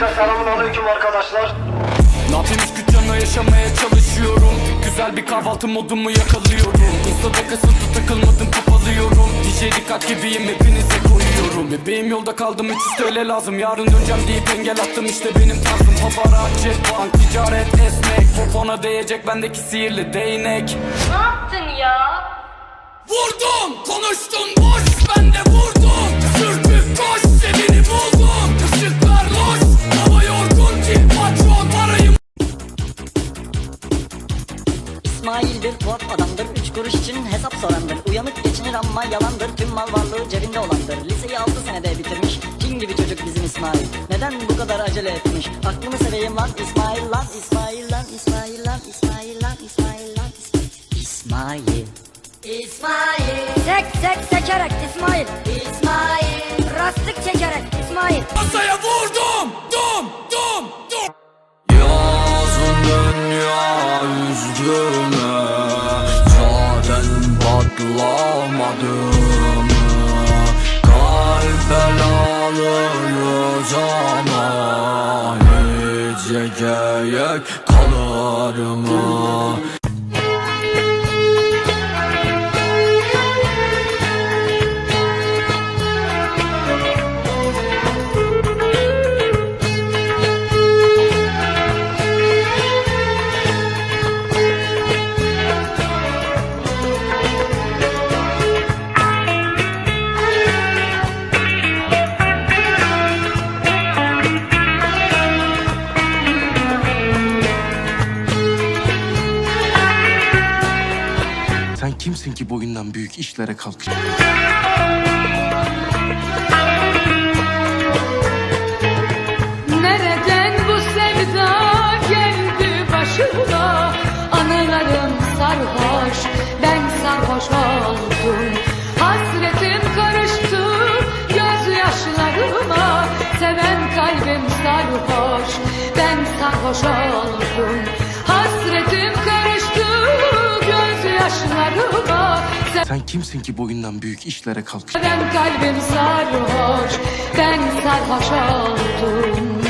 Öncelikle selamun aleyküm arkadaşlar. Hiç dükkanla yaşamaya çalışıyorum. Güzel bir kahvaltı modumu yakalıyorum. Insta'da kasıtlı takılmadım kapalıyorum. DJ dikkat gibiyim hepinize koyuyorum. Bebeğim yolda kaldım 300 TL lazım. Yarın döneceğim deyip engel attım işte benim tarzım. Paparazzi, bank, ticaret, esnek. Popona değecek bendeki sihirli değnek. Ne yaptın ya? Vurdum konuştun boş. Ben de vurdum. Sürtük koş İsmail'dir tuhaf adamdır. Üç kuruş için hesap sorandır. Uyanık geçinir ama yalandır. Tüm mal varlığı cebinde olandır. Liseyi altı senede bitirmiş. Cin gibi çocuk bizim İsmail. Neden bu kadar acele etmiş? Aklımı seveyim lan İsmail lan İsmail lan İsmail lan İsmail lan İsmail lan İsmail İsmail. Sek sek sekerek İsmail. İsmail. Rastlık çekerek İsmail. Masaya vurdum dum dum dum üzgünü Zaten patlamadım Kalp belalıyız ama Hiç gerek kalır mı? Kimsin ki boyundan büyük işlere kalkış? Nereden bu sevda geldi başıma Anılarım sarhoş ben sarhoş oldum. Hasretim karıştı gözyaşlarıma. Seven kalbim sarhoş ben sarhoş oldum Sen kimsin ki boyundan büyük işlere kalkış? Seven kalbim sarhoş ben sarhoş oldum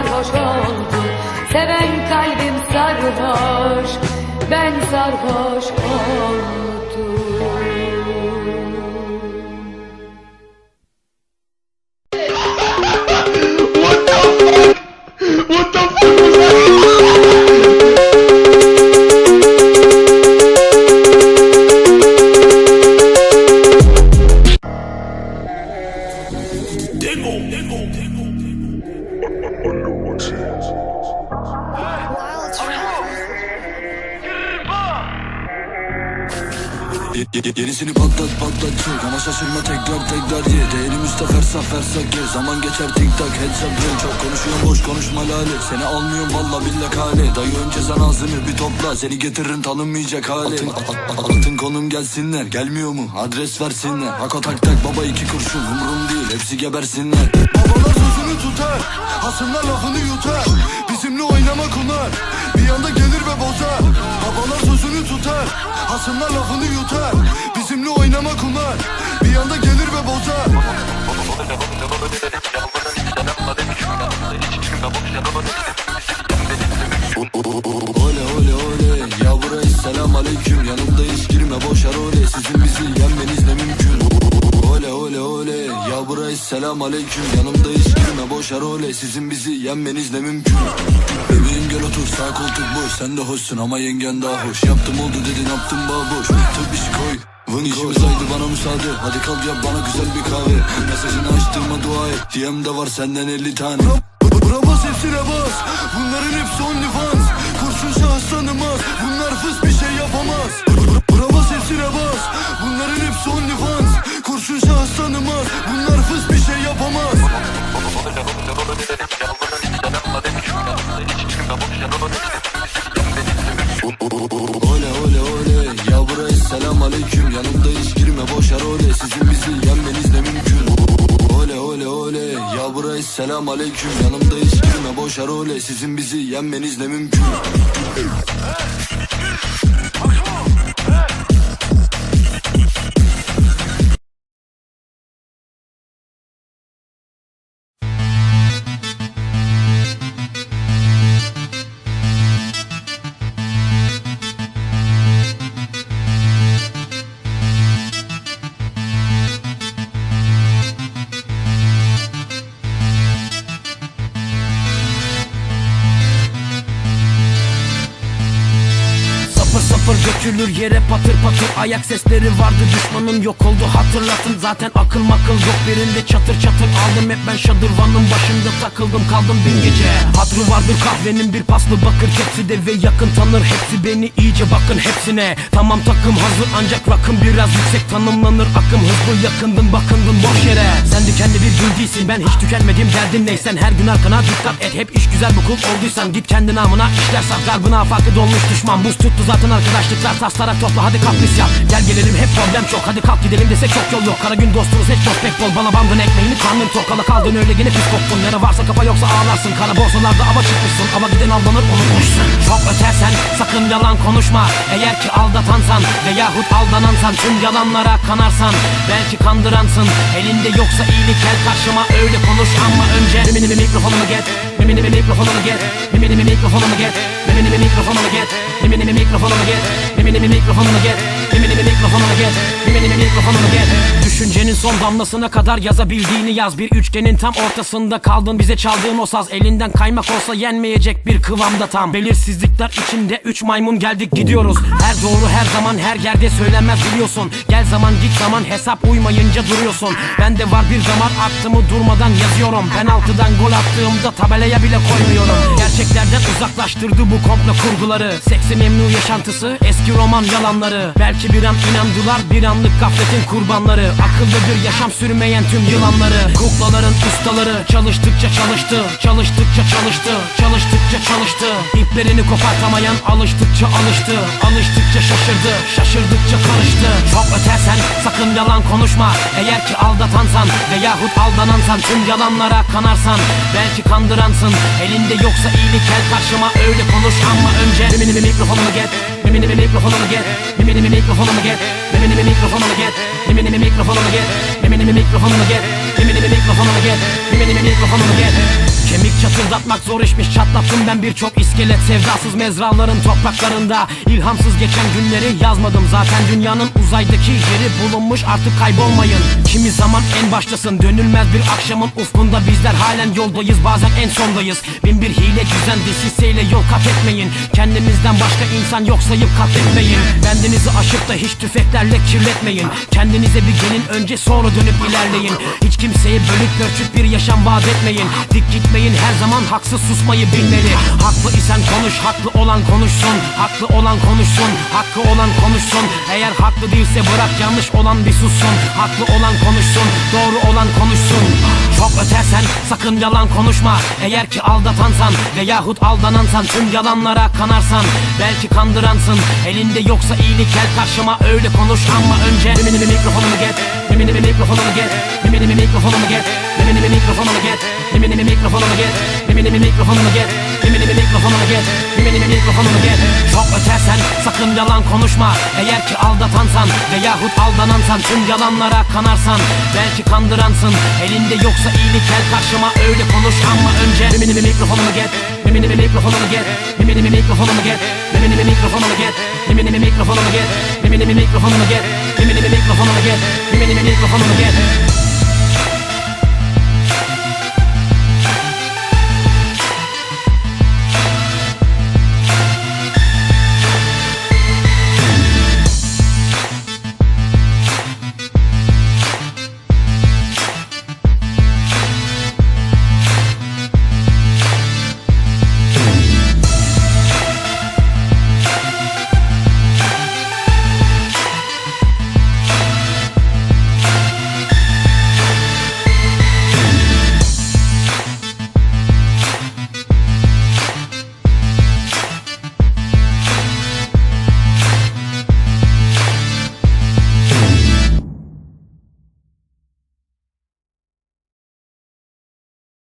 ben sarhoş oldum Seven kalbim sarhoş. Ben sarhoş oldum Yenisini patlat patlat çek. Ama şaşırma tekrar tekrar ye. Değerimizde fersak fersak ye Zaman geçer tik tak headshot ye. Çok konuşuyorum boş konuşma lale. Seni almıyorum valla billak hale Dayı önce sen ağzını bir topla. Seni getiririm tanınmayacak hale. Atın, a- a- atın konum gelsinler. Gelmiyor mu? Adres versinler. Hako tak tak baba iki kurşun. Umrum değil hepsi gebersinler. Babalar sözünü tutar. Hasımlar lafını yutar. Bizimle oynama kunar. Bir anda gelir ve bozar. Babalar sözünü tutar. Hasımlar lafını yutar. Bizimle oynama kunar Bir anda gelir ve bozar. Ole ole ole. Ya buraya selam aleyküm. Yanımdayız girme boş role Sizin bizi yenmeniz ne mümkün? Ole ole ole. Ya buraya selam aleyküm. Yanımdayız girme boş role Sizin bizi yenmeniz ne mümkün? Bebeğim gel otur sağ koltuk boş Sen de hoşsun ama yengen daha hoş Yaptım oldu dedin yaptım baboş Tabi koy Vın İşimiz haydi bana müsaade Hadi kalk yap bana güzel bir kahve Mesajını açtığıma dua et DM'de var senden 50 tane Bura bas hepsine bas Bunların hepsi OnlyFans Kurşun şahıs selam aleyküm Yanımdayız. Girme boş role Sizin bizi yenmeniz ne mümkün Sapır dökülür yere patır patır Ayak sesleri vardı. Düşmanın yok oldu hatırlatın. Zaten akıl makıl yok birinde çatır çatır Aldım. Hep ben şadırvanın başında takıldım kaldım bin gece. Hatrı vardır kahvenin bir paslı bakır. Hepsi de ve yakın tanır hepsi beni iyice bakın hepsine. Tamam takım hazır ancak rakım biraz yüksek. Tanımlanır Akım hızlı yakındın bakındın boş yere. Sen de kendi bir gül değilsin ben hiç tükenmedim. Derdin neysen Her gün arkana dikkat et. Hep iş güzel bu kul olduysan Git kendi namına işler sat. Garbına afakı dolmuş düşman Buz tuttu zaten arkadaşlıklar taslarak topla hadi kapris yap. Gel gelelim hep problem çok. Hadi kalk gidelim desek çok yol yok. Kara gün dostunuz hiç dost pek bol. Bana bandın ekmeğini karnın tok Kala kaldın. Öyle gene pis koktun. Yara varsa kafa yoksa ağlarsın. Kara borsalarda ava çıkmışsın. Ava giden aldanır unutmuşsun Çok ötersen sakın yalan konuşma. Eğer ki aldatansan veyahut aldanansan Tüm yalanlara kanarsan belki kandıransın. Elinde yoksa iyilik gel karşıma öyle konuş. Ama önce Mimini mi mikrofonumu get. Mimini mi mikrofonumu get. Mimini mi mikrofonumu get Nimi nimi mikrofonunu get Nimi nimi mikrofonunu get Nimi nimi mikrofonunu get Nimi nimi mikrofonunu get Nimi nimi mikrofonunu get Düşüncenin son damlasına kadar yazabildiğini yaz. Bir üçgenin tam ortasında kaldın bize çaldığın o saz. Elinden kaymak olsa yenmeyecek bir kıvamda tam. Belirsizlikler içinde üç maymun geldik gidiyoruz. Her doğru her zaman her yerde söylenmez biliyorsun. Gel zaman git zaman hesap uymayınca duruyorsun. Bende var bir damar aklımı durmadan yazıyorum. Penaltıdan gol attığımda tabelaya bile koymuyorum. Gerçeklerden uzaklaştırdı bu komplo kurguları. Seksi memnu yaşantısı eski roman yalanları. Belki bir an inandılar bir anlık gafletin kurbanları Akıllı bir yaşam sürmeyen tüm yılanları. Kuklaların ustaları çalıştıkça çalıştı Çalıştıkça çalıştı Çalıştıkça çalıştı. İplerini kopartamayan alıştıkça alıştı Alıştıkça şaşırdı Şaşırdıkça karıştı. Çok ötersen sakın yalan konuşma Eğer ki aldatansan veyahut aldanansan Tüm yalanlara kanarsan belki kandıransın. Elinde yoksa iyilik gel karşıma öyle konuş ama önce Mimini mi mikrofonumu get Mimini mi mikrofonumu get Mimini mi mikrofonumu get Mimini mi mikrofonumu get Nimi nimi mikrofonumu get Nimi nimi mikrofonumu get Nimi nimi mikrofonumu get Nimi nimi mikrofonumu get Çatırdatmak zor işmiş çatlattım ben birçok iskelet. Sevdasız mezraların topraklarında ilhamsız geçen günleri yazmadım. Zaten dünyanın uzaydaki yeri bulunmuş artık kaybolmayın. Kimi zaman en baştasın dönülmez bir akşamın ufkunda Bizler halen yoldayız bazen en sondayız. Bin bir hile düzen desiseyle yol kat etmeyin. Kendinizden başka insan yok sayıp katletmeyin Bendinizi aşıp da hiç tüfeklerle kirletmeyin. Kendinize bir gelin önce sonra dönüp ilerleyin. Hiç kimseye bölük pörçük bir yaşam vaat etmeyin. Dik gitmeyin her zaman haksız susmayı bilmeli Haklı isen konuş haklı olan konuşsun Haklı olan konuşsun hakkı olan konuşsun Eğer haklı değilse bırak yanlış olan bir sussun Haklı olan konuşsun doğru olan konuşsun Çok ötersen sakın yalan konuşma Eğer ki aldatansan veyahut aldanansan Tüm yalanlara kanarsan belki kandıransın Elinde yoksa iyilik gel karşıma öyle konuş ama önce Mimini mi mikrofonumu get Mimini mi mikrofonumu get Mimini mi mikrofonumu get Mimini mi mikrofonumu get Mimini mi mikrofonumu get Mimini mi mikrofonumu get Mimini mi mikrofonumu get Mimini mi mikrofonumu get Çok ötersen sakın yalan konuşma Eğer ki aldatansan veyahut aldanansan Tüm yalanlara kanarsan belki kandıransın Elinde yoksa iyilik gel karşıma öyle konuş ama önce Mimini mi mikrofonumu get Mimini mi mikrofonumu get Mimini mi mikrofonumu get Mimini mi mikrofonumu get Mimini mi mikrofonumu get Mimini mi mikrofonumu get